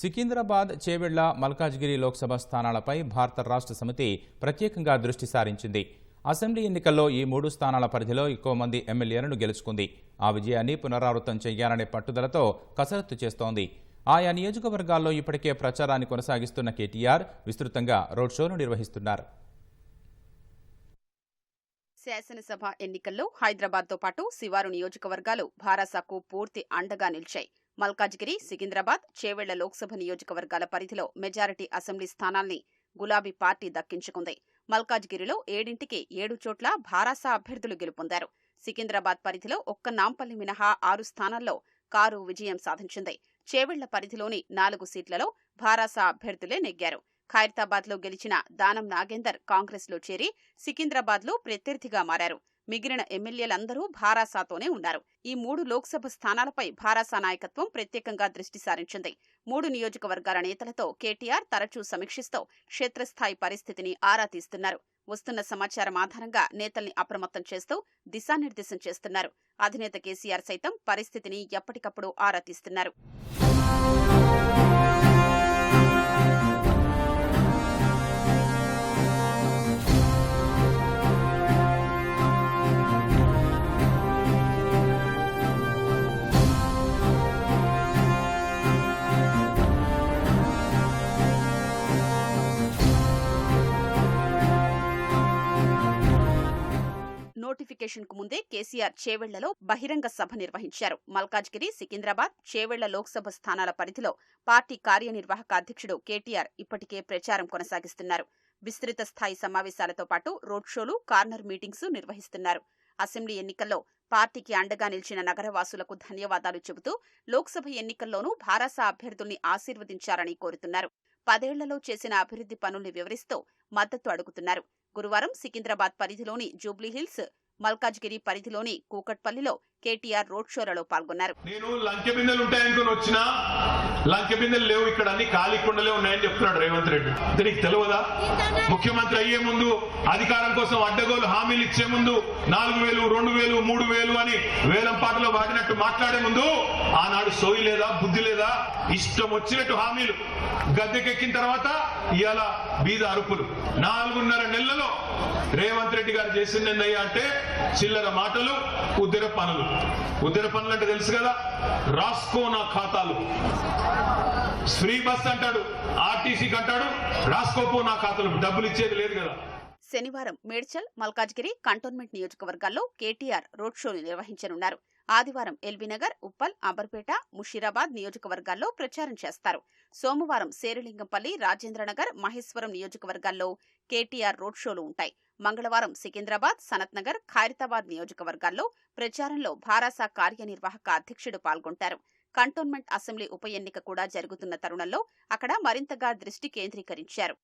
సికింద్రాబాద్ చేవెళ్ళ మల్కాజ్గిరి లోక్సభ స్థానాలపై భారత రాష్ట్ర సమితి ప్రత్యేకంగా దృష్టి సారించింది. అసెంబ్లీ ఎన్నికల్లో ఈ మూడు స్థానాల పరిధిలో ఎక్కువ మంది ఎమ్మెల్యేలను గెలుచుకుంది. ఆ విజయాన్ని పునరావృతం చేయాలనే పట్టుదలతో కసరత్తు చేస్తోంది. ఆయా నియోజకవర్గాల్లో ఇప్పటికే ప్రచారాన్ని కొనసాగిస్తున్న కేటీఆర్ విస్తృతంగా రోడ్ షోలు నిర్వహిస్తున్నారు. శాసనసభ ఎన్నికల్లో హైదరాబాద్తో పాటు శివారు నియోజకవర్గాలు భారసకు పూర్తి అండగా నిలిచాయి. మల్కాజ్గిరి సికింద్రాబాద్ చేవెళ్ళ లోక్సభ నియోజకవర్గాల పరిధిలో మెజారిటీ అసెంబ్లీ స్థానాల్ని గులాబీ పార్టీ దక్కించుకుంది. మల్కాజ్గిరిలో ఏడింటికి ఏడు చోట్ల భారాసా అభ్యర్థులు గెలుపొందారు. సికింద్రాబాద్ పరిధిలో ఒక్క నాంపల్లి మినహా ఆరు స్థానాల్లో కారు విజయం సాధించింది. చేవెళ్ళ పరిధిలోని నాలుగు సీట్లలో భారాసా అభ్యర్థులే నెగ్గారు. ఖైరతాబాద్లో గెలిచిన దానం నాగేందర్ కాంగ్రెస్లో చేరి సికింద్రాబాద్లో ప్రత్యర్థిగా మారారు. మిగిలిన ఎమ్మెల్యేలందరూ భారాసాతోనే ఉన్నారు. ఈ మూడు లోక్సభ స్థానాలపై భారాసా నాయకత్వం ప్రత్యేకంగా దృష్టి సారించింది. మూడు నియోజకవర్గాల నేతలతో కేటీఆర్ తరచూ సమీక్షిస్తూ క్షేత్రస్థాయి పరిస్థితిని ఆరా తీస్తున్నారు. వస్తున్న సమాచారం ఆధారంగా నేతల్ని అప్రమత్తం చేస్తూ దిశానిర్దేశం చేస్తున్నారు. అధినేత కేసీఆర్ సైతం పరిస్థితిని ఎప్పటికప్పుడు ఆరా తీస్తున్నారు. నోటిఫికేషన్కు ముందే కేసీఆర్ చేవెళ్ళలో బహిరంగ సభ నిర్వహించారు. మల్కాజ్గిరి సికింద్రాబాద్ చేవెళ్ళ లోక్సభ స్థానాల పరిధిలో పార్టీ కార్యనిర్వాహక అధ్యక్షుడు కేటీఆర్ ఇప్పటికే ప్రచారం కొనసాగిస్తున్నారు. విస్తృత స్థాయి సమావేశాలతో పాటు రోడ్ షోలు కార్నర్ మీటింగ్స్ నిర్వహిస్తున్నారు. అసెంబ్లీ ఎన్నికల్లో పార్టీకి అండగా నిలిచిన నగరవాసులకు ధన్యవాదాలు చెబుతూ లోక్సభ ఎన్నికల్లోనూ భారాసా అభ్యర్థుల్ని ఆశీర్వదించారని కోరుతున్నారు. పదేళ్ళలో చేసిన అభివృద్ధి పనుల్ని వివరిస్తూ మద్దతు అడుగుతున్నారు. గురువారం సికింద్రాబాద్ పరిధిలోని జూబ్లీహిల్స్ మల్కాజ్గిరి పరిధిలోని కూకట్పల్లిలో కేటీఆర్ రోడ్ షోలలో పాల్గొన్నారు. నేను లంకె బిందెలు ఉంటాయనుకుని వచ్చినా లంకె బిందెలు లేవు ఇక్కడ అన్ని ఖాళీ కుండలే ఉన్నాయని చెప్తున్నాడు రేవంత్ రెడ్డి. దీనికి తెలియదా? ముఖ్యమంత్రి అయ్యే ముందు అధికారం కోసం అడ్డగోలు హామీలు ఇచ్చే ముందు నాలుగు వేలు రెండు వేలు మూడు వేలు అని వేలం పాటలో వాడినట్టు మాట్లాడే ముందు ఆనాడు సోయి లేదా బుద్ధి లేదా? ఇష్టం వచ్చినట్టు హామీలు. గద్దెకెక్కిన తర్వాత ఇవాళ బీద అరుపులు. నాలుగున్నర నెలలో రేవంత్ రెడ్డి గారు చేసింది అంటే చిల్లర మాటలు ఉద్దర పనులు. ఉద్దర పనులు అంటే తెలుసు కదా? రాసుకో నా ఖాతాలు. ఫ్రీ బస్ అంటాడు ఆర్టీసీకి అంటాడు రాసుకోపో నా ఖాతాలు. డబ్బులు ఇచ్చేది లేదు కదా. శనివారం మేడ్చల్ మల్కాజ్గిరి కంటోన్మెంట్ నియోజకవర్గాల్లో కేటీఆర్ రోడ్ షోలు నిర్వహించనున్నారు. ఆదివారం ఎల్బీనగర్ ఉప్పల్ అంబర్పేట ముషీరాబాద్ నియోజకవర్గాల్లో ప్రచారం చేస్తారు. సోమవారం శేరులింగంపల్లి రాజేంద్రనగర్ మహేశ్వరం నియోజకవర్గాల్లో కేటీఆర్ రోడ్ షోలు ఉంటాయి. మంగళవారం సికింద్రాబాద్ సనత్నగర్ ఖైరతాబాద్ నియోజకవర్గాల్లో ప్రచారంలో భారాసా కార్యనిర్వాహక అధ్యక్షుడు పాల్గొంటారు. కంటోన్మెంట్ అసెంబ్లీ ఉప ఎన్నిక కూడా జరుగుతున్న తరుణంలో అక్కడ మరింతగా దృష్టి కేంద్రీకరించారు.